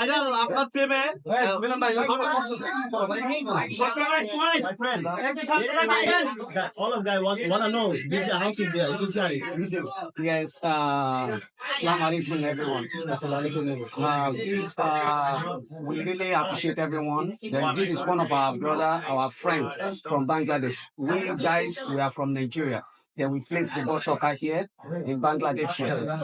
আপনার প্রেমে All of guys want, want to know this is how should they this guy this is Yes, uh, Assalamu alaikum everyone. Uh, this, uh, we really appreciate everyone. Then this is one of our brother, our friend from Bangladesh. We guys, we are from Nigeria. Then we play football soccer here in Bangladesh.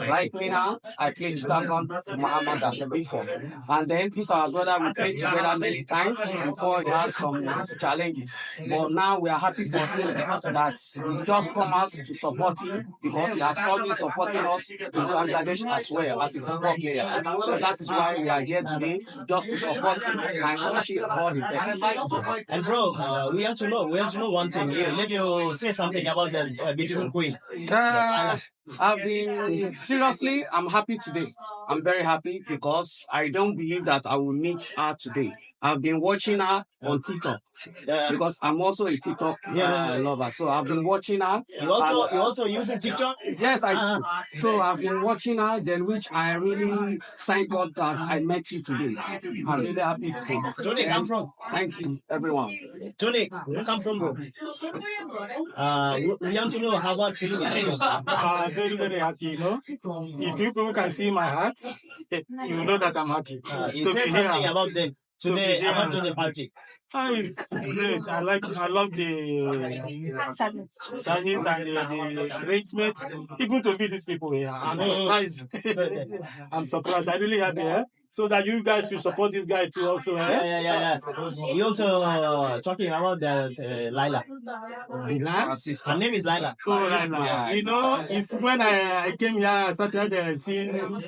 Like me now, I played Dragon Muhammad Ali before. And then this our brother, we played together many times before he had some challenges. But now we are happy for him that we just come out to support him because he has always supporting us in Bangladesh as well as a football player. So that is why we are here today just to support him and wish him all the best. and bro uh, we have to know we have to know one thing you let you say something about the uh, Mitsubishi. I've been seriously, I'm happy today. I'm very happy because I don't believe that I will meet her today. I've been watching her on TikTok because I'm also a TikTok uh, lover. So I've been watching her. you also and- you also using tiktok Yes, I Uh, so I've been watching her, then which I really thank God that I met you today. I'm really happy today. Tony come from Thank you, everyone. Tony where come from bro uh we- we want to know how about you. in China. uh, very, very happy, you know. If you people can see my heart, you know that I'm happy uh, you to say be something here. about them today here. about the party Ah, it's great. I like, I love the service and the, the arrangement. Even to meet these people here, I'm surprised. I'm surprised. I'm really happy, eh? So that you guys will support this guy too, also, yeah eh? yeah yeah yeah you also uh, talking about the uh, Laila her name is Laila Oh, right now. You know, it's when I, I came here, I started uh, seeing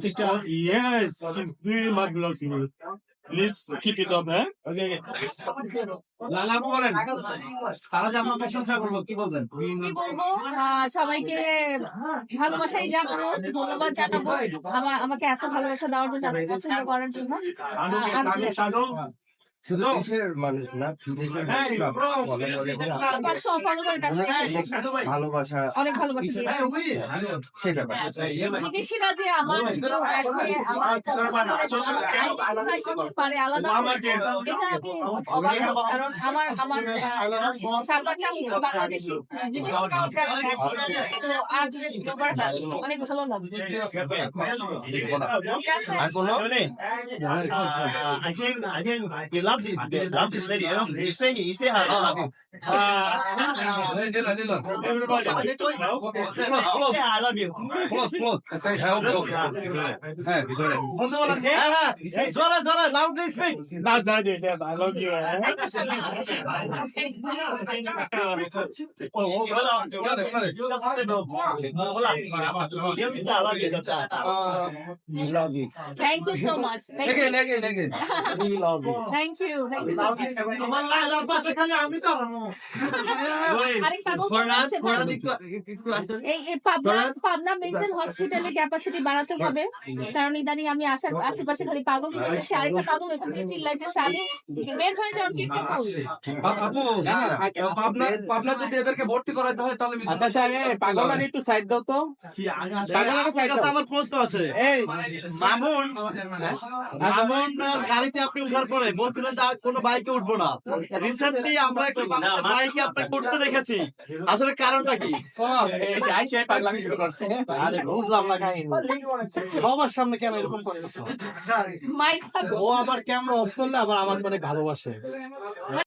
TikTok. Yes, she's doing marvelous with me. Please keep it up, eh? okay লালা বলেন। তারা যে আমার প্রশংসা করব কি বলবেন? কি বলব? সবাইকে ভালোবাসাই জানাব ধন্যবাদ জানাব। আমার আমাকে এত ভালোবাসা দেওয়ার জন্য পছন্দ করার জন্য। শুধু দেশের মানুষ না বিদেশের ভালোবাসা অনেক ভালোবাসা সেটা বিদেশিরা যে আমার পারে আলাদা এটা আমি অবাক কারণ আমার আমার সার্ভারটা বাংলাদেশি অনেক ভালো লাগছে আর কোনো Tony, uh, I think I think you love this you love this lady. You know, you say you say her. love you. Everybody, You say I love you. You say, you say, Zora, Zora, loudly speak. not that they left. I love you, hold on. You just have to know. Hold on. You say I love you. You. you. আমার লাইলার পাশে খালি আমি তো Pabna mental হসপিটালে capacity বাড়াতে হবে। কারণ ইদানিং আমি আসার আশেপাশে খালি পাগলই দেখতেছি আরেকটা পাগল এখান থেকে চিল্লাইতেছে আমি বের হয়ে যাওয়ার কি একটা করি পাবনা যদি এদেরকে ভর্তি করাইতে হয় তাহলে আচ্ছা আচ্ছা পাগল আর একটু সাইড দাও তো। আমার আছে। এই মামুন মামুন গাড়িতে আপনি উঠার পরে বলছিলেন যে কোনো বাইকে উঠবো না। রিসেন্টলি আমরা একটা বাইকে আপনাকে উঠতে দেখেছি। আসলে কারণটা কি? এই যে আইসে পাগলামি শুরু করছে আরে বুঝলাম না কাহিনী। সবার সামনে কেন এরকম ও আবার ক্যামেরা অফ করলে আবার আমাকে অনেক ভালোবাসে।